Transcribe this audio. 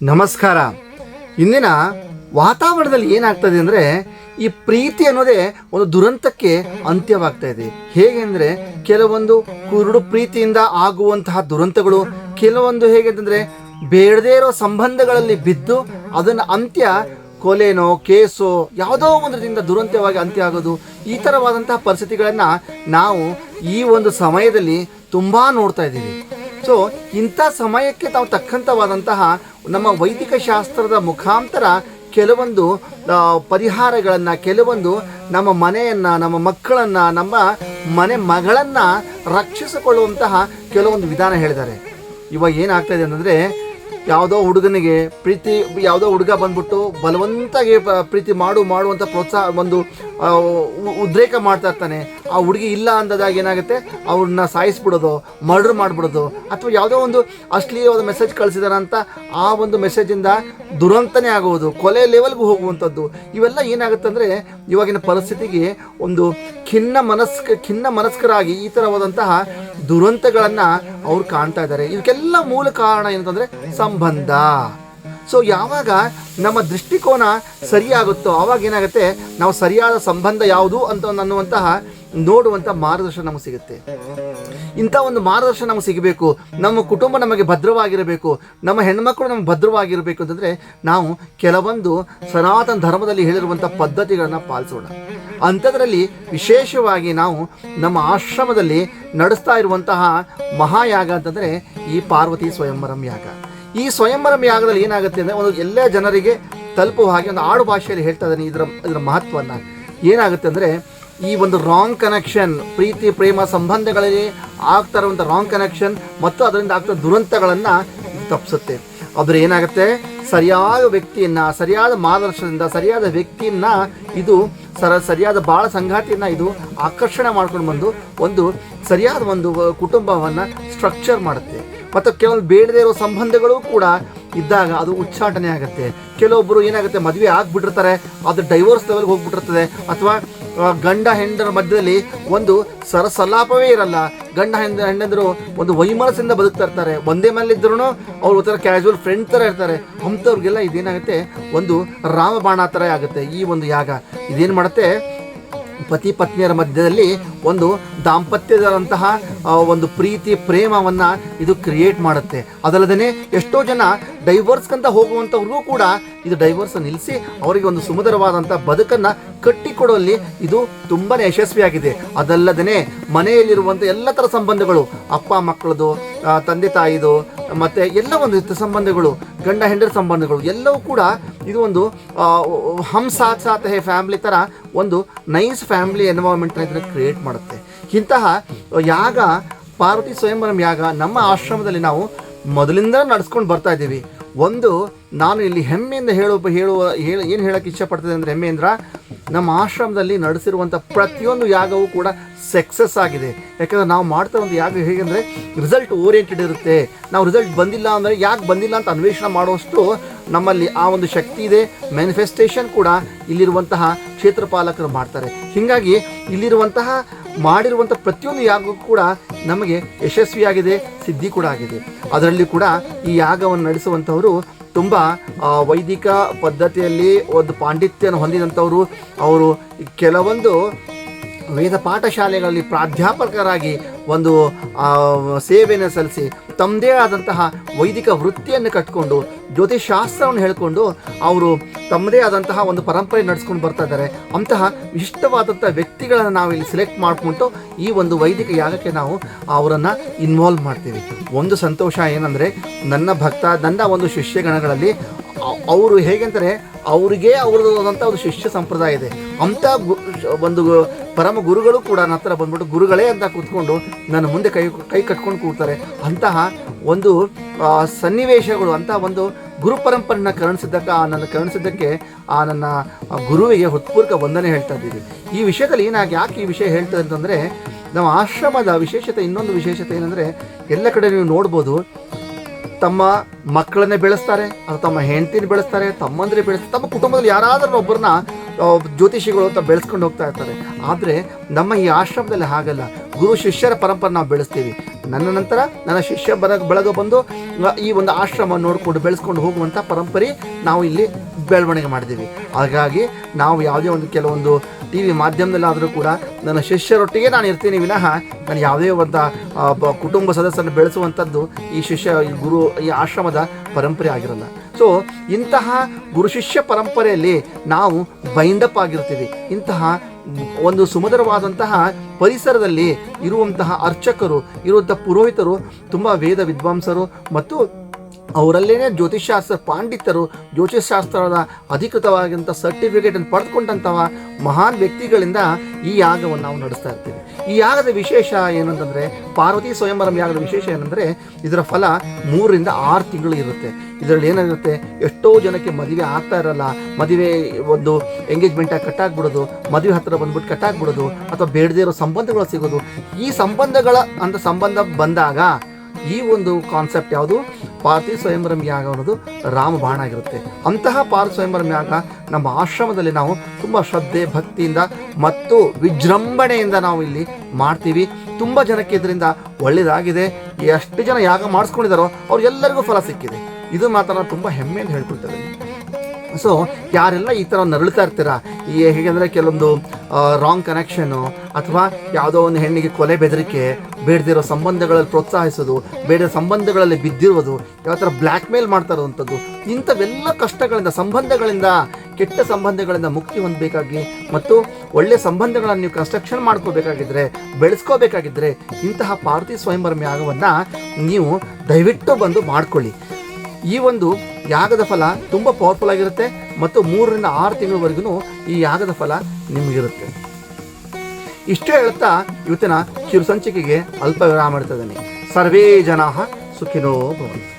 ನಮಸ್ಕಾರ. ಇಂದಿನ ವಾತಾವರಣದಲ್ಲಿ ಏನಾಗ್ತದೆ ಅಂದರೆ ಈ ಪ್ರೀತಿ ಅನ್ನೋದೇ ಒಂದು ದುರಂತಕ್ಕೆ ಅಂತ್ಯವಾಗ್ತಾ ಇದೆ. ಹೇಗೆ ಅಂದರೆ ಕೆಲವೊಂದು ಕುರುಡು ಪ್ರೀತಿಯಿಂದ ಆಗುವಂತಹ ದುರಂತಗಳು, ಕೆಲವೊಂದು ಹೇಗೆ ಅಂತಂದರೆ ಬೇಡದೇ ಇರೋ ಸಂಬಂಧಗಳಲ್ಲಿ ಬಿದ್ದು ಅದನ್ನು ಅಂತ್ಯ ಕೊಲೆನೋ, ಕೇಸೋ, ಯಾವುದೋ ಒಂದು ದಿಂದ ದುರಂತವಾಗಿ ಅಂತ್ಯ ಆಗೋದು, ಈ ಥರವಾದಂತಹ ಪರಿಸ್ಥಿತಿಗಳನ್ನು ನಾವು ಈ ಒಂದು ಸಮಯದಲ್ಲಿ ತುಂಬ ನೋಡ್ತಾ ಇದ್ದೀವಿ. ಸೊ ಇಂಥ ಸಮಯಕ್ಕೆ ತಾವು ತಕ್ಕಂಥವಾದಂತಹ ನಮ್ಮ ವೈದಿಕ ಶಾಸ್ತ್ರದ ಮುಖಾಂತರ ಕೆಲವೊಂದು ಪರಿಹಾರಗಳನ್ನು, ಕೆಲವೊಂದು ನಮ್ಮ ಮನೆಯನ್ನು, ನಮ್ಮ ಮಕ್ಕಳನ್ನು, ನಮ್ಮ ಮನೆ ಮಗಳನ್ನು ರಕ್ಷಿಸಿಕೊಳ್ಳುವಂತಹ ಕೆಲವೊಂದು ವಿಧಾನ ಹೇಳಿದ್ದಾರೆ. ಇವಾಗ ಏನಾಗ್ತಾಯಿದೆ ಅಂತಂದರೆ ಯಾವುದೋ ಹುಡುಗನಿಗೆ ಪ್ರೀತಿ, ಯಾವುದೋ ಹುಡುಗ ಬಂದ್ಬಿಟ್ಟು ಬಲವಂತಾಗಿ ಪ್ರೀತಿ ಮಾಡು ಮಾಡುವಂಥ ಪ್ರೋತ್ಸಾಹ, ಒಂದು ಉದ್ರೇಕ ಮಾಡ್ತಾ ಇರ್ತಾನೆ. ಆ ಹುಡುಗಿ ಇಲ್ಲ ಅಂದದಾಗ ಏನಾಗುತ್ತೆ? ಅವ್ರನ್ನ ಸಾಯಿಸ್ಬಿಡೋದು ಮರ್ಡರ್ ಮಾಡಿಬಿಡೋದು, ಅಥವಾ ಯಾವುದೋ ಒಂದು ಅಶ್ಲೀಲವಾದ ಮೆಸೇಜ್ ಕಳಿಸಿದಾರ ಅಂತ ಆ ಒಂದು ಮೆಸೇಜಿಂದ ದುರಂತನೇ ಆಗುವುದು ಕೊಲೆ ಲೆವೆಲ್ಗೂ ಹೋಗುವಂಥದ್ದು. ಇವೆಲ್ಲ ಏನಾಗುತ್ತೆ ಅಂದರೆ ಇವಾಗಿನ ಪರಿಸ್ಥಿತಿಗೆ ಒಂದು ಖಿನ್ನ ಮನಸ್ಕ, ಖಿನ್ನ ಮನಸ್ಕರಾಗಿ ಈ ಥರವಾದಂತಹ ದುರಂತಗಳನ್ನು ಅವ್ರು ಕಾಣ್ತಾ ಇದ್ದಾರೆ. ಇದಕ್ಕೆಲ್ಲ ಮೂಲ ಕಾರಣ ಏನಂತಂದರೆ ಸಂಬಂಧ ಸೊ ಯಾವಾಗ ನಮ್ಮ ದೃಷ್ಟಿಕೋನ ಸರಿಯಾಗುತ್ತೋ ಆವಾಗ ಏನಾಗುತ್ತೆ? ನಾವು ಸರಿಯಾದ ಸಂಬಂಧ ಯಾವುದು ಅಂತ ಅನ್ನುವಂತಹ ನೋಡುವಂಥ ಮಾರ್ಗದರ್ಶನ ನಮಗೆ ಸಿಗುತ್ತೆ. ಇಂಥ ಒಂದು ಮಾರ್ಗದರ್ಶನ ನಮಗೆ ಸಿಗಬೇಕು. ನಮ್ಮ ಕುಟುಂಬ ನಮಗೆ ಭದ್ರವಾಗಿರಬೇಕು. ನಮ್ಮ ಹೆಣ್ಮಕ್ಳು ನಮಗೆ ಭದ್ರವಾಗಿರಬೇಕು ಅಂತಂದರೆ ನಾವು ಕೆಲವೊಂದು ಸನಾತನ ಧರ್ಮದಲ್ಲಿ ಹೇಳಿರುವಂಥ ಪದ್ಧತಿಗಳನ್ನು ಪಾಲಿಸೋಣ. ಅಂಥದ್ರಲ್ಲಿ ವಿಶೇಷವಾಗಿ ನಾವು ನಮ್ಮ ಆಶ್ರಮದಲ್ಲಿ ನಡೆಸ್ತಾ ಇರುವಂತಹ ಮಹಾಯಾಗ ಅಂತಂದರೆ ಈ ಪಾರ್ವತಿ ಸ್ವಯಂವರಂ ಯಾಗ. ಈ ಸ್ವಯಂವರಂ ಯಾಗದಲ್ಲಿ ಏನಾಗುತ್ತೆ ಅಂದರೆ ಒಂದು ಎಲ್ಲ ಜನರಿಗೆ ತಲುಪುವ ಹಾಗೆ ಒಂದು ಆಡು ಭಾಷೆಯಲ್ಲಿ ಹೇಳ್ತಾ ಇದ್ದಾನೆ ಇದರ ಇದರ ಮಹತ್ವವನ್ನು ಏನಾಗುತ್ತೆ ಅಂದರೆ ಈ ಒಂದು ರಾಂಗ್ ಕನೆಕ್ಷನ್ ಪ್ರೀತಿ, ಪ್ರೇಮ ಸಂಬಂಧಗಳಲ್ಲಿ ಆಗ್ತಾ ಇರುವಂಥ ರಾಂಗ್ ಕನೆಕ್ಷನ್ ಮತ್ತು ಅದರಿಂದ ಆಗ್ತಾ ದುರಂತಗಳನ್ನು ತಪ್ಪಿಸುತ್ತೆ. ಅದರ ಏನಾಗುತ್ತೆ? ಸರಿಯಾದ ವ್ಯಕ್ತಿಯನ್ನು, ಸರಿಯಾದ ಮಾರ್ಗದರ್ಶನದಿಂದ, ಸರಿಯಾದ ವ್ಯಕ್ತಿಯನ್ನ ಇದು ಸರ ಸರಿಯಾದ ಬಾಳ ಸಂಗಾತಿಯನ್ನು ಇದು ಆಕರ್ಷಣೆ ಮಾಡ್ಕೊಂಡು ಬಂದು ಒಂದು ಸರಿಯಾದ ಒಂದು ಕುಟುಂಬವನ್ನು ಸ್ಟ್ರಕ್ಚರ್ ಮಾಡುತ್ತೆ. ಮತ್ತು ಕೆಲವೊಂದು ಬೇಡದೇ ಇರೋ ಸಂಬಂಧಗಳು ಕೂಡ ಇದ್ದಾಗ ಅದು ಉಚ್ಚಾಟನೆ ಆಗುತ್ತೆ. ಕೆಲವೊಬ್ಬರು ಏನಾಗುತ್ತೆ, ಮದುವೆ ಆಗಿಬಿಟ್ಟಿರ್ತಾರೆ, ಅದು ಡೈವೋರ್ಸ್ ಲೆವೆಲ್ಗೆ ಹೋಗ್ಬಿಟ್ಟಿರ್ತದೆ, ಅಥವಾ ಗಂಡ ಹೆಂಡರ ಮಧ್ಯದಲ್ಲಿ ಒಂದು ಸರಸಲಾಪವೇ ಇರಲ್ಲ. ಗಂಡ ಹೆಂಡ, ಹೆಂಡಂದರು ಒಂದು ವೈಮನಸ್ಸಿಂದ ಬದುಕ್ತಾ ಇರ್ತಾರೆ. ಒಂದೇ ಮೇಲಿದ್ರೂ ಅವ್ರು ಒಂಥರ ಕ್ಯಾಶುವಲ್ ಫ್ರೆಂಡ್ ಥರ ಇರ್ತಾರೆ. ಅಂಥವ್ರಿಗೆಲ್ಲ ಇದೇನಾಗುತ್ತೆ, ಒಂದು ರಾಮಬಾಣ ಥರ ಆಗುತ್ತೆ ಈ ಒಂದು ಯಾಗ. ಇದೇನು ಮಾಡುತ್ತೆ, ಪತಿ ಪತ್ನಿಯರ ಮಧ್ಯದಲ್ಲಿ ಒಂದು ದಾಂಪತ್ಯದಂತಹ ಒಂದು ಪ್ರೀತಿ, ಪ್ರೇಮವನ್ನು ಇದು ಕ್ರಿಯೇಟ್ ಮಾಡುತ್ತೆ. ಅದಲ್ಲದೆ ಎಷ್ಟೋ ಜನ ಡೈವರ್ಸ್ಗಂತ ಹೋಗುವಂಥವ್ರಿಗೂ ಕೂಡ ಇದು ಡೈವರ್ಸ್ ನಿಲ್ಲಿಸಿ ಅವರಿಗೆ ಒಂದು ಸುಮಧುರವಾದಂಥ ಬದುಕನ್ನು ಕಟ್ಟಿಕೊಡುವಲ್ಲಿ ಇದು ತುಂಬಾ ಯಶಸ್ವಿಯಾಗಿದೆ. ಅದಲ್ಲದೆ ಮನೆಯಲ್ಲಿರುವಂಥ ಎಲ್ಲ ಥರ ಸಂಬಂಧಗಳು, ಅಪ್ಪ ಮಕ್ಕಳದು ತಂದೆ ತಾಯಿದು, ಮತ್ತು ಎಲ್ಲ ಒಂದು ಸಂಬಂಧಗಳು, ಗಂಡ ಹೆಂಡರ ಸಂಬಂಧಗಳು ಎಲ್ಲವೂ ಕೂಡ ಇದು ಒಂದು ಹಮ್ ಹೇ ಫ್ಯಾಮ್ಲಿ ಥರ ಒಂದು ನೈಸ್ ಫ್ಯಾಮಿಲಿ ಎನ್ವೈರ್ಮೆಂಟ್ನ ಇದನ್ನು ಕ್ರಿಯೇಟ್ ಮಾಡುತ್ತೆ. ಇಂತಹ ಯಾಗ, ಪಾರ್ವತಿ ಸ್ವಯಂವರಂ ಯಾಗ ನಮ್ಮ ಆಶ್ರಮದಲ್ಲಿ ನಾವು ಮೊದಲಿಂದ ನಡೆಸ್ಕೊಂಡು ಬರ್ತಾ ಇದ್ದೀವಿ. ಒಂದು, ನಾನು ಇಲ್ಲಿ ಹೆಮ್ಮೆಯಿಂದ ಹೇಳುವ ಹೇಳುವ, ಹೇಳಿ, ಏನು ಹೇಳಕ್ಕೆ ಇಷ್ಟಪಡ್ತದೆ ಅಂದರೆ ಹೆಮ್ಮೆಯಿಂದ ನಮ್ಮ ಆಶ್ರಮದಲ್ಲಿ ನಡೆಸಿರುವಂಥ ಪ್ರತಿಯೊಂದು ಯಾಗವೂ ಕೂಡ ಸಕ್ಸಸ್ ಆಗಿದೆ. ಯಾಕಂದರೆ ನಾವು ಮಾಡ್ತಾ ಒಂದು ಯಾಗ ಹೇಗೆಂದರೆ ರಿಸಲ್ಟ್ ಓರಿಯೆಂಟೆಡ್ ಇರುತ್ತೆ ನಾವು ರಿಸಲ್ಟ್ ಬಂದಿಲ್ಲ ಅಂದರೆ ಯಾಕೆ ಬಂದಿಲ್ಲ ಅಂತ ಅನ್ವೇಷಣೆ ಮಾಡುವಷ್ಟು ನಮ್ಮಲ್ಲಿ ಆ ಒಂದು ಶಕ್ತಿ ಇದೆ. ಮ್ಯಾನಿಫೆಸ್ಟೇಷನ್ ಕೂಡ ಇಲ್ಲಿರುವಂತಹ ಕ್ಷೇತ್ರಪಾಲಕರು ಮಾಡ್ತಾರೆ. ಹೀಗಾಗಿ ಇಲ್ಲಿರುವಂತಹ ಮಾಡಿರುವಂಥ ಪ್ರತಿಯೊಂದು ಯಾಗಕ್ಕೂ ಕೂಡ ನಮಗೆ ಯಶಸ್ವಿಯಾಗಿದೆ, ಸಿದ್ಧಿ ಕೂಡ ಆಗಿದೆ. ಅದರಲ್ಲಿ ಕೂಡ ಈ ಯಾಗವನ್ನು ನಡೆಸುವಂಥವರು ತುಂಬ ವೈದಿಕ ಪದ್ಧತಿಯಲ್ಲಿ ಒಂದು ಪಾಂಡಿತ್ಯನ ಹೊಂದಿದಂಥವರು ಅವರು ಕೆಲವೊಂದು ವೇದ ಪಾಠಶಾಲೆಗಳಲ್ಲಿ ಪ್ರಾಧ್ಯಾಪಕರಾಗಿ ಒಂದು ಸೇವೆಯನ್ನು ಸಲ್ಲಿಸಿ ತಮ್ಮದೇ ಆದಂತಹ ವೈದಿಕ ವೃತ್ತಿಯನ್ನು ಕಟ್ಕೊಂಡು ಜ್ಯೋತಿಷಾಸ್ತ್ರವನ್ನು ಹೇಳಿಕೊಂಡು ಅವರು ತಮ್ಮದೇ ಆದಂತಹ ಒಂದು ಪರಂಪರೆ ನಡೆಸ್ಕೊಂಡು ಬರ್ತಾ ಇದ್ದಾರೆ. ಅಂತಹ ವಿಶಿಷ್ಟವಾದಂಥ ವ್ಯಕ್ತಿಗಳನ್ನು ನಾವು ಇಲ್ಲಿ ಸೆಲೆಕ್ಟ್ ಮಾಡಿಕೊಂಡು ಈ ಒಂದು ವೈದಿಕ ಯಾಗಕ್ಕೆ ನಾವು ಅವರನ್ನು ಇನ್ವಾಲ್ವ್ ಮಾಡ್ತೀವಿ. ಒಂದು ಸಂತೋಷ ಏನಂದರೆ ನನ್ನ ಭಕ್ತ, ನನ್ನ ಒಂದು ಶಿಷ್ಯಗಣಗಳಲ್ಲಿ ಅವರು ಹೇಗೆಂದರೆ ಅವರಿಗೆ ಅವ್ರದ್ದಾದಂಥ ಒಂದು ಶಿಷ್ಯ ಸಂಪ್ರದಾಯ ಇದೆ. ಅಂಥ ಒಂದು ಪರಮ ಗುರುಗಳು ಕೂಡ ನನ್ನ ಹತ್ರ ಬಂದ್ಬಿಟ್ಟು ಗುರುಗಳೇ ಅಂತ ಕೂತ್ಕೊಂಡು ನನ್ನ ಮುಂದೆ ಕೈ ಕೈ ಕಟ್ಕೊಂಡು ಕೂಡ್ತಾರೆ. ಅಂತಹ ಒಂದು ಸನ್ನಿವೇಶಗಳು ಅಂತ ಒಂದು ಗುರು ಪರಂಪರೆಯನ್ನು ಕರುಣಿಸಿದ್ದಕ್ಕೆ, ಆ, ನನ್ನ ಕರುಣಿಸಿದ್ದಕ್ಕೆ ಆ, ನನ್ನ ಗುರುವಿಗೆ ಹೃತ್ಪೂರ್ವಕ ವಂದನೆ ಹೇಳ್ತಾ ಇದ್ದೀವಿ. ಈ ವಿಷಯದಲ್ಲಿ ಏನಾಗಿ ಯಾಕೆ ಈ ವಿಷಯ ಹೇಳ್ತದೆ ಅಂತಂದರೆ ನಮ್ಮ ಆಶ್ರಮದ ವಿಶೇಷತೆ, ಇನ್ನೊಂದು ವಿಶೇಷತೆ ಏನಂದರೆ, ಎಲ್ಲ ಕಡೆ ನೀವು ನೋಡ್ಬೋದು ತಮ್ಮ ಮಕ್ಕಳನ್ನೇ ಬೆಳೆಸ್ತಾರೆ, ಅಥವಾ ತಮ್ಮ ಹೆಂಡತಿನ ಬೆಳೆಸ್ತಾರೆ, ತಮ್ಮಂದ್ರೆ ಬೆಳೆಸ್ತಾರೆ, ತಮ್ಮ ಕುಟುಂಬದಲ್ಲಿ ಯಾರಾದರೂ ಒಬ್ಬರನ್ನ ಜ್ಯೋತಿಷಿಗಳು ಅಂತ ಬೆಳೆಸ್ಕೊಂಡು ಹೋಗ್ತಾ ಇರ್ತಾರೆ. ಆದರೆ ನಮ್ಮ ಈ ಆಶ್ರಮದಲ್ಲಿ ಹಾಗಲ್ಲ. ಗುರು ಶಿಷ್ಯರ ಪರಂಪರೆ ನಾವು ಬೆಳೆಸ್ತೀವಿ. ನನ್ನ ನಂತರ ನನ್ನ ಶಿಷ್ಯ ಬರ, ಬೆಳಗ ಬಂದು ಈ ಒಂದು ಆಶ್ರಮ ನೋಡಿಕೊಂಡು ಬೆಳೆಸ್ಕೊಂಡು ಹೋಗುವಂಥ ಪರಂಪರೆ ನಾವು ಇಲ್ಲಿ ಬೆಳವಣಿಗೆ ಮಾಡಿದ್ದೀವಿ. ಹಾಗಾಗಿ ನಾವು ಯಾವುದೇ ಒಂದು ಕೆಲವೊಂದು ಟಿ ವಿ ಮಾಧ್ಯಮದಲ್ಲಾದರೂ ಕೂಡ ನನ್ನ ಶಿಷ್ಯರೊಟ್ಟಿಗೆ ನಾನು ಇರ್ತೀನಿ ವಿನಃ ನಾನು ಯಾವುದೇ ಒಂದು ಕುಟುಂಬ ಸದಸ್ಯರನ್ನು ಬೆಳೆಸುವಂಥದ್ದು ಈ ಶಿಷ್ಯ, ಈ ಗುರು, ಈ ಆಶ್ರಮದ ಪರಂಪರೆ ಆಗಿರಲ್ಲ. ಸೊ ಇಂತಹ ಗುರು ಶಿಷ್ಯ ಪರಂಪರೆಯಲ್ಲಿ ನಾವು ಬೈಂಡಪ್ ಆಗಿರ್ತೀವಿ. ಇಂತಹ ಒಂದು ಸುಮಧುರವಾದಂತಹ ಪರಿಸರದಲ್ಲಿ ಇರುವಂತಹ ಅರ್ಚಕರು ಇರುವಂಥ ಪುರೋಹಿತರು, ತುಂಬ ವೇದ ವಿದ್ವಾಂಸರು ಮತ್ತು ಅವರಲ್ಲೇನೆ ಜ್ಯೋತಿಷಾಸ್ತ್ರ ಪಾಂಡಿತರು ಜ್ಯೋತಿಷಾಸ್ತ್ರದ ಅಧಿಕೃತವಾಗಿಂಥ ಸರ್ಟಿಫಿಕೇಟನ್ನು ಪಡೆದುಕೊಂಡಂತಹ ಮಹಾನ್ ವ್ಯಕ್ತಿಗಳಿಂದ ಈ ಯಾಗವನ್ನು ನಾವು ನಡೆಸ್ತಾ ಇರ್ತೀವಿ. ಈ ಯಾಗದ ವಿಶೇಷ ಏನಂತಂದರೆ, ಪಾರ್ವತಿ ಸ್ವಯಂವರಂ ಯಾಗದ ವಿಶೇಷ ಏನಂದರೆ, ಇದರ ಫಲ ಮೂರರಿಂದ ಆರು ತಿಂಗಳು ಇರುತ್ತೆ. ಇದರಲ್ಲಿ ಏನಾಗಿರುತ್ತೆ ಎಷ್ಟೋ ಜನಕ್ಕೆ ಮದುವೆ ಆಗ್ತಾ ಇರಲ್ಲ. ಮದುವೆ ಒಂದು ಎಂಗೇಜ್ಮೆಂಟ್ ಆಗಿ ಕಟ್ಟಾಗ್ಬಿಡೋದು ಮದುವೆ ಹತ್ತಿರ ಬಂದ್ಬಿಟ್ಟು ಕಟ್ಟಾಗ್ಬಿಡೋದು ಅಥವಾ ಬೇಡದೇ ಇರೋ ಸಂಬಂಧಗಳು ಸಿಗೋದು. ಈ ಸಂಬಂಧಗಳ ಅಂತ ಸಂಬಂಧ ಬಂದಾಗ ಈ ಒಂದು ಕಾನ್ಸೆಪ್ಟ್ ಯಾವುದು? ಪಾರ್ತಿ ಸ್ವಯಂವರಂ ಯಾಗ ಅನ್ನೋದು ರಾಮಬಾಣ ಆಗಿರುತ್ತೆ. ಅಂತಹ ಪಾರ್ಥ ಸ್ವಯಂವರಂ ಯಾಗ ನಮ್ಮ ಆಶ್ರಮದಲ್ಲಿ ನಾವು ತುಂಬ ಶ್ರದ್ಧೆ, ಭಕ್ತಿಯಿಂದ ಮತ್ತು ವಿಜೃಂಭಣೆಯಿಂದ ನಾವು ಇಲ್ಲಿ ಮಾಡ್ತೀವಿ. ತುಂಬ ಜನಕ್ಕೆ ಇದರಿಂದ ಒಳ್ಳೆಯದಾಗಿದೆ ಎಷ್ಟು ಜನ ಯಾಗ ಮಾಡಿಸ್ಕೊಂಡಿದ್ದಾರೋ ಅವ್ರಿಗೆಲ್ಲರಿಗೂ ಫಲ ಸಿಕ್ಕಿದೆ. ಇದು ಮಾತ್ರ ನಾನು ತುಂಬ ಹೆಮ್ಮೆಯಿಂದ ಹೇಳ್ಕೊಳ್ತೇವೆ. ಸೊ ಯಾರೆಲ್ಲ ಈ ಥರ ನರಳ್ತಾ ಇರ್ತೀರಾ? ಈ ಹೇಗೆಂದರೆ ಕೆಲವೊಂದು ರಾಂಗ್ ಕನೆಕ್ಷನು ಅಥವಾ ಯಾವುದೋ ಒಂದು ಹೆಣ್ಣಿಗೆ ಕೊಲೆ ಬೆದರಿಕೆ ಬೇಡದಿರೋ ಸಂಬಂಧಗಳಲ್ಲಿ ಪ್ರೋತ್ಸಾಹಿಸೋದು ಬೇಡ ಸಂಬಂಧಗಳಲ್ಲಿ ಬಿದ್ದಿರುವುದು ಯಾವ ಥರ ಬ್ಲ್ಯಾಕ್ ಮೇಲ್ ಮಾಡ್ತಾ ಇರುವಂಥದ್ದು, ಇಂಥವೆಲ್ಲ ಕಷ್ಟಗಳಿಂದ, ಸಂಬಂಧಗಳಿಂದ, ಕೆಟ್ಟ ಸಂಬಂಧಗಳಿಂದ ಮುಕ್ತಿ ಹೊಂದಬೇಕಾಗಿ ಮತ್ತು ಒಳ್ಳೆಯ ಸಂಬಂಧಗಳನ್ನು ನೀವು ಕನ್ಸ್ಟ್ರಕ್ಷನ್ ಮಾಡ್ಕೋಬೇಕಾಗಿದ್ದರೆ ಬೆಳೆಸ್ಕೋಬೇಕಾಗಿದ್ದರೆ ಇಂತಹ ಪಾರ್ತಿ ಸ್ವಯಂವರ ಯಾಗವನ್ನು ನೀವು ದಯವಿಟ್ಟು ಬಂದು ಮಾಡ್ಕೊಳ್ಳಿ. ಈ ಒಂದು ಯಾಗದ ಫಲ ತುಂಬ ಪವರ್ಫುಲ್ ಆಗಿರುತ್ತೆ ಮತ್ತು ಮೂರರಿಂದ ಆರು ತಿಂಗಳವರೆಗೂ ಈ ಯಾಗದ ಫಲ ನಿಮಗಿರುತ್ತೆ. ಇಷ್ಟೇ ಹೇಳ್ತಾ ಇವತ್ತಿನ ಕಿರು ಸಂಚಿಕೆಗೆ ಅಲ್ಪ ವಿರಾಮ ಇಡ್ತಾ ಸರ್ವೇ ಜನ ಸುಖಿನೋ ಭವಂತು.